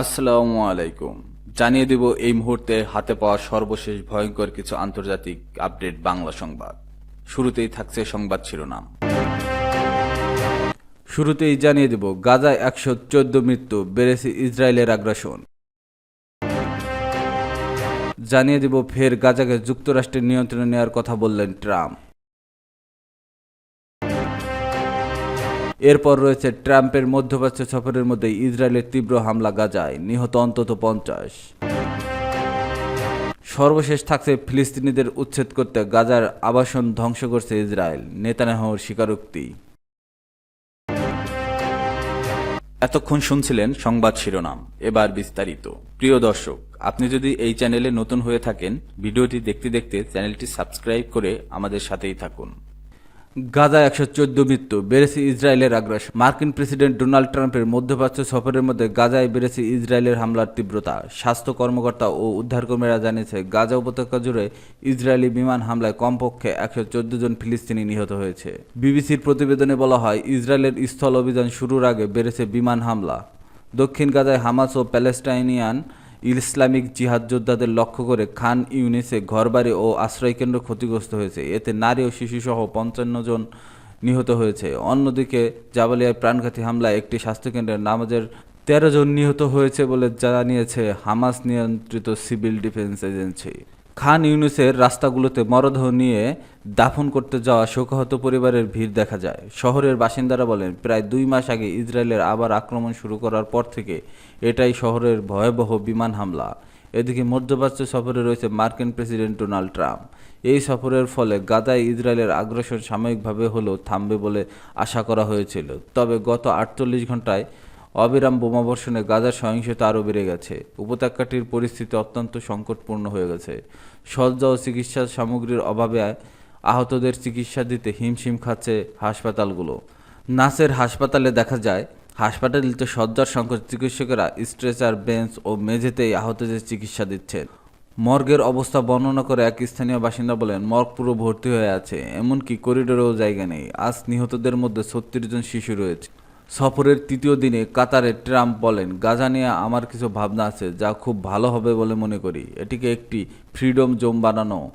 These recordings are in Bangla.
আসসালামু আলাইকুম। জানিয়ে দেব এই মুহূর্তে হাতে পাওয়া সর্বশেষ ভয়ঙ্কর কিছু আন্তর্জাতিক আপডেট বাংলা সংবাদ। শুরুতেই থাকছে সংবাদ শিরোনাম। শুরুতেই জানিয়ে দেব গাজায় একশো চোদ্দ মৃত্যু, বেড়েছে ইসরায়েলের আগ্রাসন। জানিয়ে দেব ফের গাজাকে যুক্তরাষ্ট্রের নিয়ন্ত্রণে নেওয়ার কথা বললেন ট্রাম্প। এরপর রয়েছে ট্রাম্পের মধ্যপ্রাচ্য সফরের মধ্যে ইসরায়েলের তীব্র হামলা গাজায়, নিহত অন্তত পঞ্চাশ। সর্বশেষ থাকছে ফিলিস্তিনিদের উচ্ছেদ করতে গাজার আবাসন ধ্বংস করছে ইসরায়েল নেতানাহর স্বীকারোক্তি। এতক্ষণ শুনছিলেন সংবাদ শিরোনাম, এবার বিস্তারিত। প্রিয় দর্শক, আপনি যদি এই চ্যানেলে নতুন হয়ে থাকেন, ভিডিওটি দেখতে দেখতে চ্যানেলটি সাবস্ক্রাইব করে আমাদের সাথেই থাকুন। গাজা একশো চোদ্দ মৃত্যু, বেড়েছে ইসরায়েলের আগ্রাসন। মার্কিন প্রেসিডেন্ট ডোনাল্ড ট্রাম্পের মধ্যপ্রাচ্য সফরের মধ্যে গাজায় বেড়েছে ইসরায়েলের হামলার তীব্রতা। স্বাস্থ্য কর্মকর্তা ও উদ্ধারকর্মীরা জানিয়েছে, গাজা উপত্যকা জুড়ে ইসরায়েলি বিমান হামলায় কমপক্ষে একশো চোদ্দ জন ফিলিস্তিনি নিহত হয়েছে। বিবিসির প্রতিবেদনে বলা হয়, ইসরায়েলের স্থল অভিযান শুরুর আগে বেড়েছে বিমান হামলা। দক্ষিণ গাজায় হামাস ও প্যালেস্টাইনিয়ান ইসলামিক জিহাদ যোদ্ধাদের লক্ষ্য করে খান ইউনিসে ঘরবাড়ি ও আশ্রয়কেন্দ্র ক্ষতিগ্রস্ত হয়েছে। এতে নারী ও শিশুসহ পঞ্চান্ন জন নিহত হয়েছে। অন্যদিকে জাবালিয়ায় প্রাণঘাতী হামলায় একটি স্বাস্থ্যকেন্দ্রের নামাজের তেরো জন নিহত হয়েছে বলে জানিয়েছে হামাস নিয়ন্ত্রিত সিভিল ডিফেন্স এজেন্সি। খান ইউনুসের রাস্তাগুলোতে মরদেহ নিয়ে দাফন করতে যাওয়া শোকাহত পরিবারের ভিড় দেখা যায়। শহরের বাসিন্দারা বলেন, প্রায় দুই মাস আগে ইসরায়েলের আবার আক্রমণ শুরু করার পর থেকে এটাই শহরের ভয়াবহ বিমান হামলা। এদিকে মধ্যপ্রাচ্য সফরে রয়েছে মার্কিন প্রেসিডেন্ট ডোনাল্ড ট্রাম্প। এই সফরের ফলে গাদায় ইসরায়েলের আগ্রাসন সাময়িকভাবে হলেও থামবে বলে আশা করা হয়েছিল। তবে গত আটচল্লিশ ঘন্টায় অবিরাম বোমাবর্ষণে গাজার সহিংসতা আরও বেড়ে গেছে। উপত্যকাটির পরিস্থিতি অত্যন্ত সংকটপূর্ণ হয়ে গেছে। সজ্জা ও চিকিৎসা সামগ্রীর অভাবে আহতদের চিকিৎসা দিতে হিমশিম খাচ্ছে হাসপাতালগুলো। নাসের হাসপাতালে দেখা যায়, হাসপাতালটিতে সজ্জার সংকট, চিকিৎসকেরা স্ট্রেচার, বেঞ্চ ও মেঝেতেই আহতদের চিকিৎসা দিচ্ছেন। মর্গের অবস্থা বর্ণনা করে এক স্থানীয় বাসিন্দা বলেন, মর্গ পুরো ভর্তি হয়ে আছে, এমনকি করিডোরেও জায়গা নেই। আজ নিহতদের মধ্যে ছত্রিশ জন শিশু রয়েছে। সফরের তৃতীয় দিনে কাতারে ট্রাম্প বলেন, গাজা নিয়ে আমার কিছু ভাবনা আছে যা খুব ভালো হবে বলে মনে করি। এটিকে একটি ফ্রিডম জোন বানানো।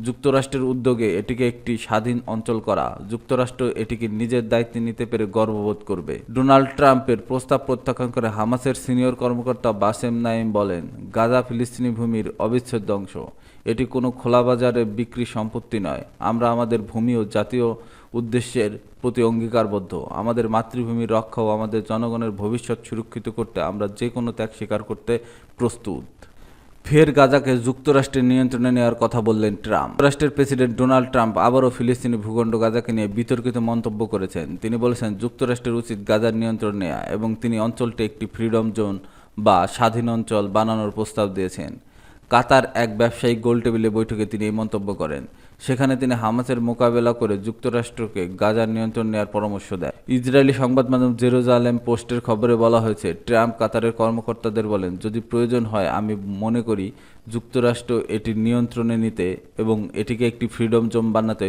যুক্তরাষ্ট্রের উদ্যোগে এটিকে একটি স্বাধীন অঞ্চল করা। যুক্তরাষ্ট্র এটিকে নিজের দায়িত্বে নিতে পেরে গর্ববোধ করবে। ডোনাল্ড ট্রাম্পের প্রস্তাব প্রত্যাখ্যান করে হামাসের সিনিয়র কর্মকর্তা বাসেম নাইম বলেন, গাজা ফিলিস্তিনি ভূমির অবিচ্ছেদ্য অংশ। এটি কোনো খোলা বাজারে বিক্রি সম্পত্তি নয়। আমরা আমাদের ভূমি ও জাতীয় উদ্দেশ্যের প্রতি অঙ্গীকারবদ্ধ। আমাদের মাতৃভূমির রক্ষা ও আমাদের জনগণের ভবিষ্যৎ সুরক্ষিত করতে আমরা যে কোনো ত্যাগ স্বীকার করতে প্রস্তুত। ফের গাজাকে যুক্তরাষ্ট্রের নিয়ন্ত্রণে নেওয়ার কথা বললেন ট্রাম্প। যুক্তরাষ্ট্রের প্রেসিডেন্ট ডোনাল্ড ট্রাম্প আবারও ফিলিস্তিনি ভূখণ্ড গাজাকে নিয়ে বিতর্কিত মন্তব্য করেছেন। তিনি বলেছেন, যুক্তরাষ্ট্রের উচিত গাজার নিয়ন্ত্রণ নেওয়া এবং তিনি অঞ্চলটি একটি ফ্রিডম জোন বা স্বাধীন অঞ্চল বানানোর প্রস্তাব দিয়েছেন। কাতার এক ব্যবসায়িক গোলটেবিলে বৈঠকে তিনি এই মন্তব্য করেন। সেখানে তিনি হামাসের মোকাবেলা করে যুক্তরাষ্ট্রকে গাজার নিয়ন্ত্রণ নেওয়ার পরামর্শ দেয়। ইসরায়েলি সংবাদ মাধ্যম জেরুজালেম পোস্টের খবরে বলা হয়েছে, ট্রাম্প কাতারের কর্মকর্তাদের বলেন, যদি প্রয়োজন হয়, আমি মনে করি যুক্তরাষ্ট্র এটির নিয়ন্ত্রণে নিতে এবং এটিকে একটি ফ্রিডম জোন বানাতে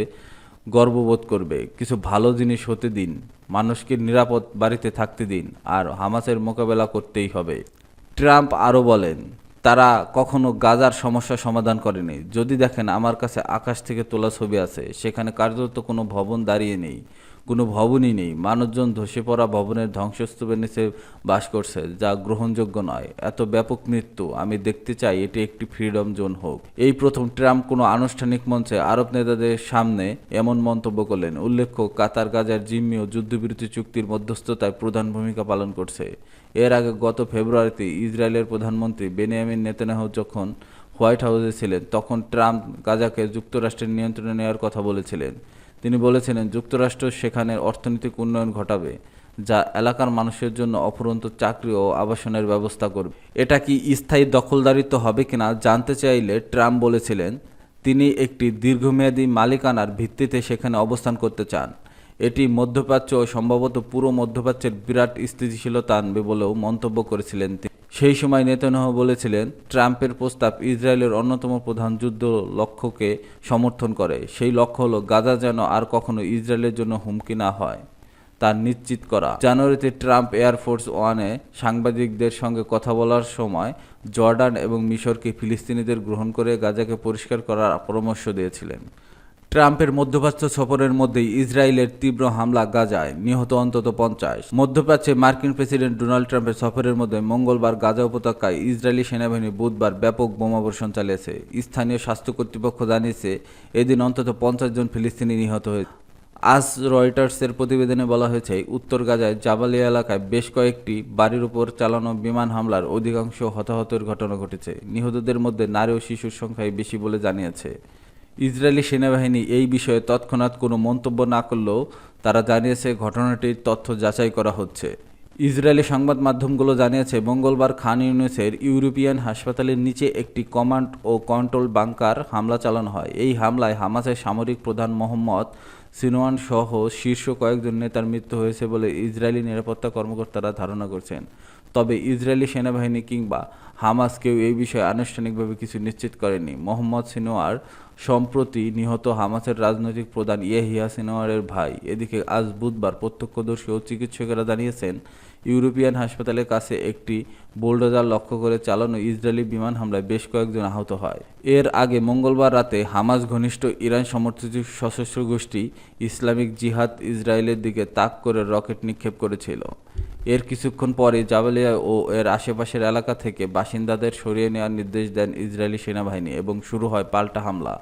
গর্ববোধ করবে। কিছু ভালো জিনিস হতে দিন, মানুষকে নিরাপদ বাড়িতে থাকতে দিন, আর হামাসের মোকাবেলা করতেই হবে। ট্রাম্প আরও বলেন তারা কখনো গাজার সমস্যা সমাধান করেনি। যদি দেখেন, আমার কাছে আকাশ থেকে তোলা ছবি আছে, সেখানে কার্যত কোনো ভবন দাঁড়িয়ে নেই। কোনো ভবনই নেই। মানুষজন ধসে পড়া ভবনের ধ্বংসস্তূপের নিচে বাস করছে, যা গ্রহণযোগ্য নয়। এত ব্যাপক মৃত্যু, আমি দেখতে চাই এটি একটি ফ্রিডম জোন হোক। এই প্রথম ট্রাম্প কোনো আনুষ্ঠানিক মঞ্চে আরব নেতাদের সামনে এমন মন্তব্য করলেন। উল্লেখ্য, কাতার, গাজার জিম্মি ও যুদ্ধবিরতি চুক্তির মধ্যস্থতায় প্রধান ভূমিকা পালন করছে। এর আগে গত ফেব্রুয়ারিতে ইসরায়েলের প্রধানমন্ত্রী বেনিয়ামিন নেতানিয়াহু যখন হোয়াইট হাউসে ছিলেন, তখন ট্রাম্প গাজাকে যুক্তরাষ্ট্রের নিয়ন্ত্রণে নেওয়ার কথা বলেছিলেন। তিনি বলেছিলেন, যুক্তরাষ্ট্র সেখানে অর্থনৈতিক উন্নয়ন ঘটাবে, যা এলাকার মানুষের জন্য অফুরন্ত চাকরি ও আবাসনের ব্যবস্থা করবে। এটা কি স্থায়ী দখলদারিত্ব হবে কিনা জানতে চাইলে ট্রাম্প বলেছিলেন, তিনি একটি দীর্ঘমেয়াদী মালিকানার ভিত্তিতে সেখানে অবস্থান করতে চান। এটি মধ্যপ্রাচ্য ও সম্ভবত পুরো মধ্যপ্রাচ্যের বিরাট স্থিতিশীলতা আনবে বলেও মন্তব্য করেছিলেন তিনি। সেই সময় নেতানিয়াহু বলেছিলেন, ট্রাম্পের প্রস্তাব ইসরায়েলের অন্যতম প্রধান যুদ্ধ লক্ষ্যকে সমর্থন করে। সেই লক্ষ্য হলো গাজা যেন আর কখনো ইসরায়েলের জন্য হুমকি না হয়। তা নিশ্চিত করা। জানুয়ারিতে ট্রাম্প এয়ারফোর্স ওয়ানে সাংবাদিকদের সঙ্গে কথা বলার সময় জর্ডান এবং মিশরকে ফিলিস্তিনিদের গ্রহণ করে গাজাকে পরিষ্কার করার পরামর্শ দিয়েছিলেন। ট্রাম্পের মধ্যপ্রাচ্য সফরের মধ্যেই ইসরায়েলের তীব্র হামলা গাজায়। নিহত অন্তত পঞ্চাশ। মধ্যপ্রাচ্যে মার্কিন প্রেসিডেন্ট ডোনাল্ড ট্রাম্পের সফরের মধ্যে মঙ্গলবার গাজা উপত্যকায় ইসরায়েলি সেনাবাহিনী বুধবার ব্যাপক বোমাবর্ষণ চালিয়েছে। স্থানীয় স্বাস্থ্য কর্তৃপক্ষ জানিয়েছে, এদিন অন্তত পঞ্চাশ জন ফিলিস্তিনি নিহত হয়েছে। আজ রয়টার্সের প্রতিবেদনে বলা হয়েছে, উত্তর গাজায় জাবালিয়া এলাকায় বেশ কয়েকটি বাড়ির উপর চালানো বিমান হামলার অধিকাংশ হতাহতের ঘটনা ঘটেছে। নিহতদের মধ্যে নারী ও শিশুর সংখ্যাই বেশি বলে জানিয়েছে। ইসরায়েলি সেনাবাহিনী এই বিষয়ে তৎক্ষণাৎ কোনো মন্তব্য না করলেও তারা জানিয়েছে ঘটনাটির তথ্য যাচাই করা হচ্ছে। ইসরায়েলি সংবাদ মাধ্যমগুলো জানিয়েছে, মঙ্গলবার খান ইউনিসের ইউরোপিয়ান হাসপাতালের নিচে একটি কমান্ড ও কন্ট্রোল বাংকার হামলা চালানো হয়। এই হামলায় হামাসের সামরিক প্রধান মোহাম্মদ সিনোয়ান সহ শীর্ষ কয়েকজন নেতার মৃত্যু হয়েছে বলে ইসরায়েলি নিরাপত্তা কর্মকর্তারা ধারণা করছেন। তবে ইসরায়েলি সেনাবাহিনী কিংবা হামাস কেউ এই বিষয়ে আনুষ্ঠানিকভাবে কিছু নিশ্চিত করেনি। মোহাম্মদ সিনোয়ার সম্প্রতি নিহত হামাসের রাজনৈতিক প্রধান ইয়েহিয়া সিনোয়ারের ভাই। এদিকে আজ বুধবার প্রত্যক্ষদর্শী ও চিকিৎসকেরা জানিয়েছেন, ইউরোপিয়ান হাসপাতালের কাছে একটি বোল্ডোজার লক্ষ্য করে চালানো ইসরায়েলি বিমান হামলায় বেশ কয়েকজন আহত হয়। এর আগে মঙ্গলবার রাতে হামাস ঘনিষ্ঠ ইরান সমর্থিত সশস্ত্র গোষ্ঠী ইসলামিক জিহাদ ইসরায়েলের দিকে তাক করে রকেট নিক্ষেপ করেছিল। এর কিছুক্ষণ পরে জাবালিয়া ও এর আশেপাশের এলাকা থেকে বাসিন্দাদের সরিয়ে নেওয়ার নির্দেশ দেন ইসরায়েলি সেনাবাহিনী এবং শুরু হয় পাল্টা হামলা।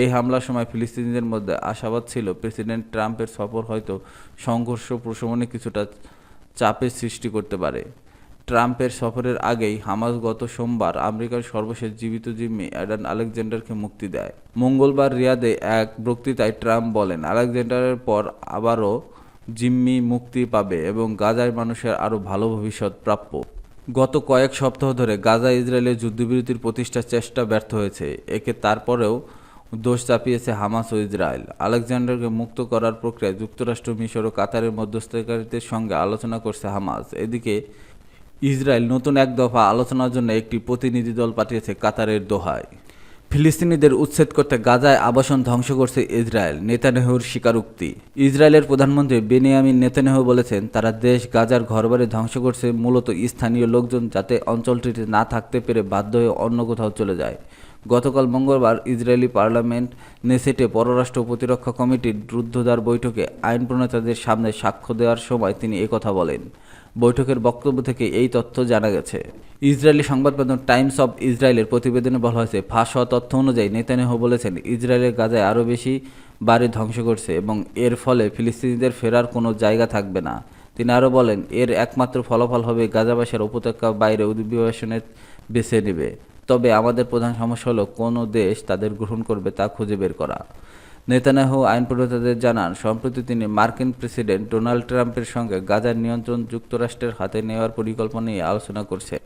এই হামলার সময় ফিলিস্তিনিদের মধ্যে আশাবাদ ছিল প্রেসিডেন্ট ট্রাম্পের সফর হয়তো সংঘর্ষ প্রশমনে কিছুটা চাপের সৃষ্টি করতে পারে। ট্রাম্পের সফরের আগেই হামাস গত সোমবার আমেরিকার সর্বশেষ জীবিত জিম্মি অ্যাডান আলেকজান্ডারকে মুক্তি দেয়। মঙ্গলবার রিয়াদে এক বক্তৃতায় ট্রাম্প বলেন, আলেকজান্ডারের পর আবারও জিম্মি মুক্তি পাবে এবং গাজায় মানুষের আরও ভালো ভবিষ্যৎ প্রাপ্য। গত কয়েক সপ্তাহ ধরে গাজা ইসরায়েলের যুদ্ধবিরতির প্রতিষ্ঠার চেষ্টা ব্যর্থ হয়েছে। একে তারপরেও দোষ চাপিয়েছে হামাস ও ইসরায়েল। আলেকজান্ডারকে মুক্ত করার প্রক্রিয়ায় যুক্তরাষ্ট্র, মিশর ও কাতারের মধ্যস্থকারীদের সঙ্গে আলোচনা করছে হামাস। এদিকে ইসরায়েল নতুন এক দফা আলোচনার জন্য একটি প্রতিনিধি দল পাঠিয়েছে কাতারের দোহায়। ফিলিস্তিনিদের উচ্ছেদ করতে গাজায় আবাসন ধ্বংস করছে ইসরায়েল, নেতানেহুর স্বীকারোক্তি। ইসরায়েলের প্রধানমন্ত্রী বেনিয়ামিন নেতানেহু বলেছেন, তারা দেশ গাজার ঘরবাড়ি ধ্বংস করছে মূলত স্থানীয় লোকজন যাতে অঞ্চলটিতে না থাকতে পেরে বাধ্য হয়ে অন্য কোথাও চলে যায়। গতকাল মঙ্গলবার ইসরায়েলি পার্লামেন্ট নেসেটে পররাষ্ট্র প্রতিরক্ষা কমিটির রুদ্ধদ্বার বৈঠকে আইন প্রণেতাদের সামনে সাক্ষ্য দেওয়ার সময় তিনি একথা বলেন। বৈঠকের বক্তব্য থেকে এই তথ্য জানা গেছে। ইসরায়েলি সংবাদ মাধ্যম টাইমস অব ইসরায়েলের প্রতিবেদনে বলা হয়েছে ফাঁস হওয়া তথ্য অনুযায়ী নেতানিয়াহু বলেছেন, ইসরায়েলের গাজায় আরও বেশি বাড়ি ধ্বংস করছে এবং এর ফলে ফিলিস্তিনিদের ফেরার কোনো জায়গা থাকবে না। তিনি আরও বলেন, এর একমাত্র ফলাফল হবে গাজাবাসের উপত্যকা বাইরে অধিবাসনের বেছে নেবে। তবে আমাদের প্রধান সমস্যা হলো কোনো দেশ তাদের গ্রহণ করবে তা খুঁজে বের করা। নেতানিয়াহু আইন প্রণেতাদের জানান, সম্প্রতি তিনি মার্কিন প্রেসিডেন্ট ডোনাল্ড ট্রাম্পের সঙ্গে গাজার নিয়ন্ত্রণ যুক্তরাষ্ট্রের হাতে নেওয়ার পরিকল্পনা নিয়ে আলোচনা করছে।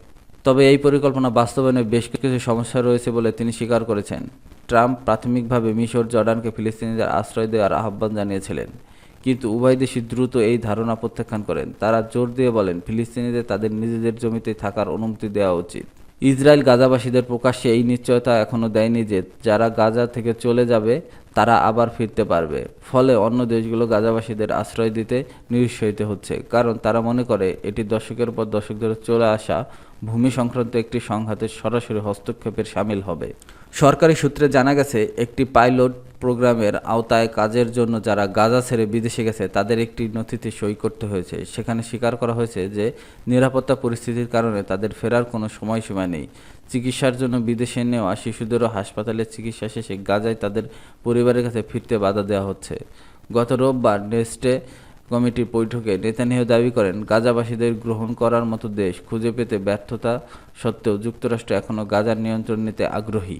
তবে এই পরিকল্পনা বাস্তবায়নে বেশ কিছু সমস্যা রয়েছে বলে তিনি স্বীকার করেছেন। ট্রাম্প প্রাথমিকভাবে মিশর, জর্ডানকে ফিলিস্তিনিদের আশ্রয় দেওয়ার আহ্বান জানিয়েছিলেন। কিন্তু উভয় দেশই দ্রুত এই ধারণা প্রত্যাখ্যান করেন। তারা জোর দিয়ে বলেন, ফিলিস্তিনিদের তাদের নিজেদের জমিতে থাকার অনুমতি দেওয়া উচিত। ইসরায়েল গাজাবাসীদের প্রকাশ্যে এই নিশ্চয়তা এখনও দেয়নি যে, যারা গাজা থেকে চলে যাবে তারা আবার ফিরতে পারবে। ফলে অন্য দেশগুলো গাজাবাসীদের আশ্রয় দিতে নিরুৎসাহিত হচ্ছে। কারণ তারা মনে করে, এটি দশকের পর দশক ধরে চলে আসা ভূমি সংক্রান্ত একটি সংঘাতের সরাসরি হস্তক্ষেপের সামিল হবে। সরকারি সূত্রে জানা গেছে, একটি পাইলট প্রোগ্রামের আওতায় কাজের জন্য যারা গাজা ছেড়ে বিদেশে গেছে, তাদের একটি নথিতে সই করতে হয়েছে। সেখানে স্বীকার করা হয়েছে যে, নিরাপত্তা পরিস্থিতির কারণে তাদের ফেরার কোনো সময়সীমা নেই। চিকিৎসার জন্য বিদেশে নেওয়া শিশুদেরও হাসপাতালে চিকিৎসা শেষে গাজায় তাদের পরিবারের কাছে ফিরতে বাধা দেওয়া হচ্ছে। গত রোববার নেস্টে কমিটির বৈঠকে নেতানিয়াহু দাবি করেন, গাজাবাসীদের গ্রহণ করার মতো দেশ খুঁজে পেতে ব্যর্থতা সত্ত্বেও যুক্তরাষ্ট্র এখনও গাজার নিয়ন্ত্রণ নিতে আগ্রহী।